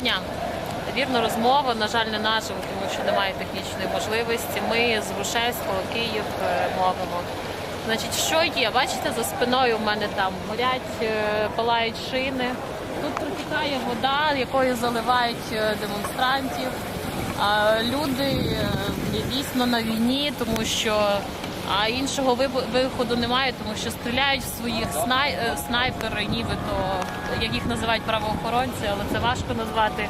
дня. Вірно, розмова, на жаль, не наживо, тому що немає технічної можливості. Ми з Грушевського Київ е, мовимо. Значить, що є? Бачите, за спиною в мене там горять, е, палають шини. Тут протікає вода, якою заливають е, демонстрантів. А люди дійсно на війні, тому що а іншого виходу немає, тому що стріляють в своїх снай... е, снайпери, нібито як їх називають правоохоронці, але це важко назвати,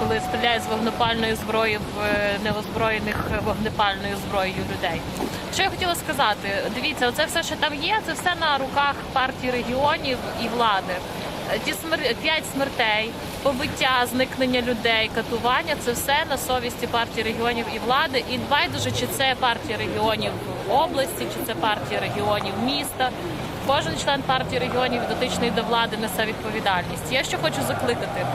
коли стріляють з вогнепальної зброї в е, неозброєних вогнепальною зброєю людей. Що я хотіла сказати? Дивіться, оце все, що там є, це все на руках партії регіонів і влади. Е, Ті смер... п'ять смертей, побиття, зникнення людей, катування це все на совісті партії регіонів і влади. І байдуже, чи це партія регіонів області, чи це партія регіонів міста. Кожен член партії регіонів дотичний до влади несе відповідальність. Я що хочу закликати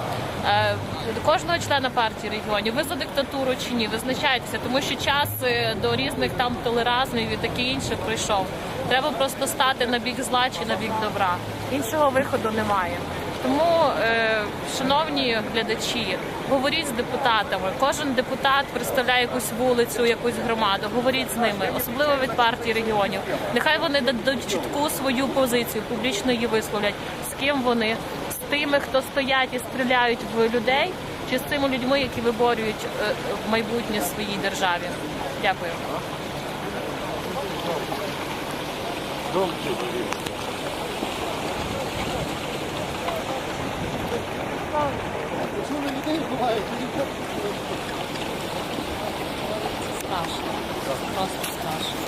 кожного члена партії регіонів. Ви за диктатуру чи ні? Визначайтеся, тому що час е, до різних там толеразмів і таке інше пройшов. Треба просто стати на бік зла чи на бік добра. Іншого виходу немає. Тому, е, шановні глядачі, говоріть з депутатами. Кожен депутат представляє якусь вулицю, якусь громаду. Говоріть з ними, особливо від партії регіонів. Нехай вони дадуть чітку свою позицію, публічно її висловлять. З ким вони тими, хто стоять і стріляють в людей, чи з тими людьми, які виборюють е, майбутнє своїй державі. Дякую. Страшно. Просто страшно.